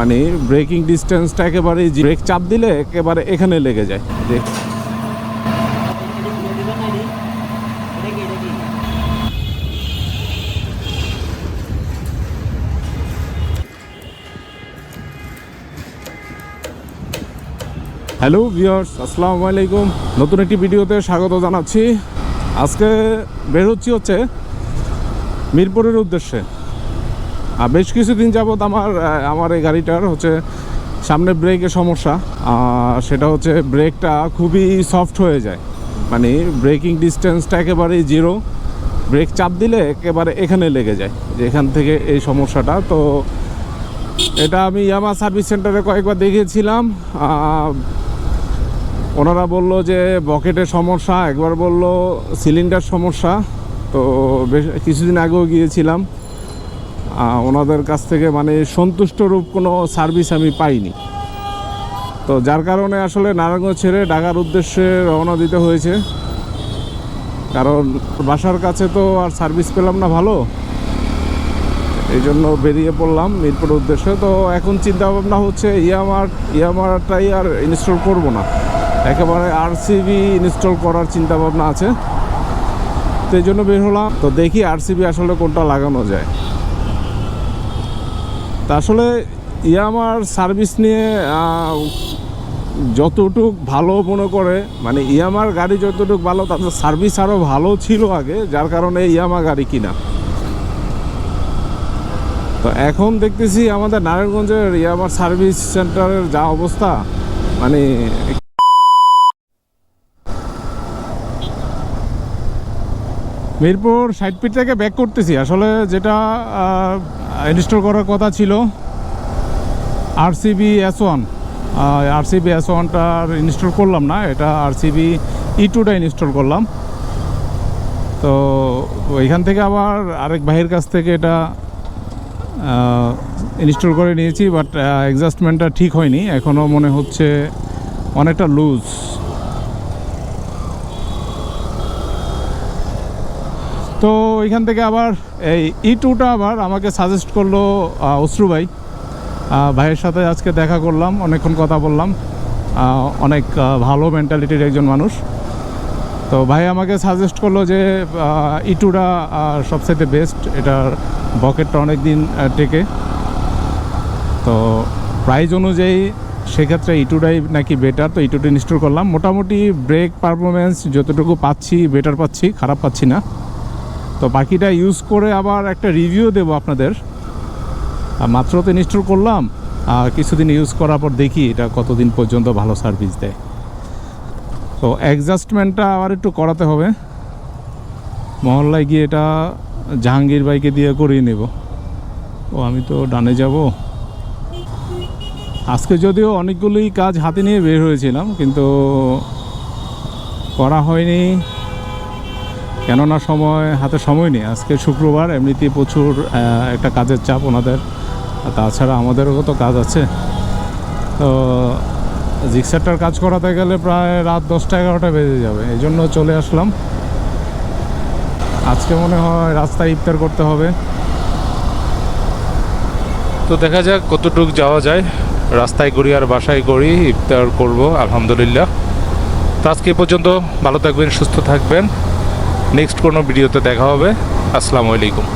মানে ব্রেকিং ডিস্টেন্সটা একেবারে ব্রেক চাপ দিলে একেবারে এখানে লেগে যায়। হ্যালো ভিউয়ার্স আসসালামু আলাইকুম। নতুন একটি ভিডিওতে স্বাগত জানাচ্ছি। আজকে বের হচ্ছি হচ্ছে মিরপুরের উদ্দেশ্যে। আর বেশ কিছুদিন যাবৎ আমার আমার এই গাড়িটার হচ্ছে সামনে ব্রেকের সমস্যা। সেটা হচ্ছে ব্রেকটা খুবই সফট হয়ে যায়। মানে ব্রেকিং ডিস্টেন্সটা একেবারেই জিরো ব্রেক চাপ দিলে একেবারে এখানে লেগে যায় যে এখান থেকে এই সমস্যাটা। তো এটা আমি ইয়ামা সার্ভিস সেন্টারে কয়েকবার দেখিয়েছিলাম। আহ, ওনারা বলল যে বকেটের সমস্যা একবার বলল সিলিন্ডার সমস্যা। তো বেশ কিছুদিন আগেও গিয়েছিলাম। ওনাদের কাছ থেকে মানে সন্তুষ্টরূপ কোনো সার্ভিস আমি পাইনি। তো যার কারণে আসলে নারায়ণগঞ্জ ছেড়ে ঢাকার উদ্দেশ্যে রওনা দিতে হয়েছে। কারণ বাসার কাছে তো আর সার্ভিস পেলাম না ভালো। এই জন্য বেরিয়ে পড়লাম মিরপুর উদ্দেশ্যে। তো এখন চিন্তা ভাবনা হচ্ছে ইয়ামার ইয়ামারটাই আর ইনস্টল করব না। একেবারে আর আরসিবি ইনস্টল করার চিন্তা ভাবনা আছে। তো এই জন্য বের হলাম। তো দেখি আর আরসিবি আসলে কোনটা লাগানো যায়। তা আসলে ইয়ামার সার্ভিস নিয়ে যতটুক ভালো মনে করে মানে ইয়ামার গাড়ি যতটুক ভালো তাদের সার্ভিস আরও ভালো ছিল আগে, যার কারণে ইয়ামা গাড়ি কিনা। তো এখন দেখতেছি আমাদের নারায়ণগঞ্জের ইয়ামার সার্ভিস সেন্টারের যা অবস্থা মানে মিরপুর সাইড পিট থেকে ব্যাক করতেছি। আসলে যেটা ইনস্টল করার কথা ছিল RCB S one RCB S ওয়ানটা ইনস্টল করলাম না, এটা আরসিবি ই টুটা ইনস্টল করলাম। তো এখান থেকে আবার আরেক ভাইয়ের কাছ থেকে এটা ইনস্টল করে নিয়েছি বাট অ্যাডজাস্টমেন্টটা ঠিক হয়নি এখনও মনে হচ্ছে অনেকটা লুজ তো এখান থেকে আবার এই ই টুটা আবার আমাকে সাজেস্ট করল অশ্রু ভাই। ভাইয়ের সাথে আজকে দেখা করলাম, অনেকক্ষণ কথা বললাম। অনেক ভালো মেন্টালিটির একজন মানুষ। তো ভাই আমাকে সাজেস্ট করল যে ই টুটা সবচাইতে বেস্ট এটার বকেটটা অনেক দিন টেকে। তো প্রাইজ অনুযায়ী সেক্ষেত্রে ইটুটাই নাকি বেটার তো ইটুটা ইনস্টল করলাম। মোটামুটি ব্রেক পারফরমেন্স যতটুকু পাচ্ছি বেটার পাচ্ছি, খারাপ পাচ্ছি না। তো বাকিটা ইউজ করে আবার একটা রিভিউ দেবো আপনাদের। মাত্র তো ইনস্টল করলাম, আর কিছুদিন ইউজ করার পর দেখি এটা কতদিন পর্যন্ত ভালো সার্ভিস দেয়। তো অ্যাডজাস্টমেন্টটা আবার একটু করাতে হবে। মহল্লায় গিয়ে এটা জাহাঙ্গীর বাইকে দিয়ে করিয়ে নেব। ও, আমি তো ডানে যাব। আজকে যদিও অনেকগুলোই কাজ হাতে নিয়ে বের হয়েছিলাম, কিন্তু করা হয়নি। কেননা সময়, হাতে সময় নেই। আজকে শুক্রবার, এমনিতেই প্রচুর একটা কাজের চাপ ওনাদের। তাছাড়া আমাদেরও তো কাজ আছে। তো জিক্সারটার কাজ করাতে গেলে প্রায় রাত দশটা, এগারোটা বেজে যাবে। এই জন্য চলে আসলাম। আজকে মনে হয় রাস্তায় ইফতার করতে হবে। তো দেখা যাক কতটুক যাওয়া যায়। রাস্তায় করি আর বাসায় করি ইফতার করব, আলহামদুলিল্লাহ। তো আজকে পর্যন্ত ভালো থাকবেন, সুস্থ থাকবেন। নেক্সট কোনো ভিডিওতে দেখা হবে। আসসালামু আলাইকুম।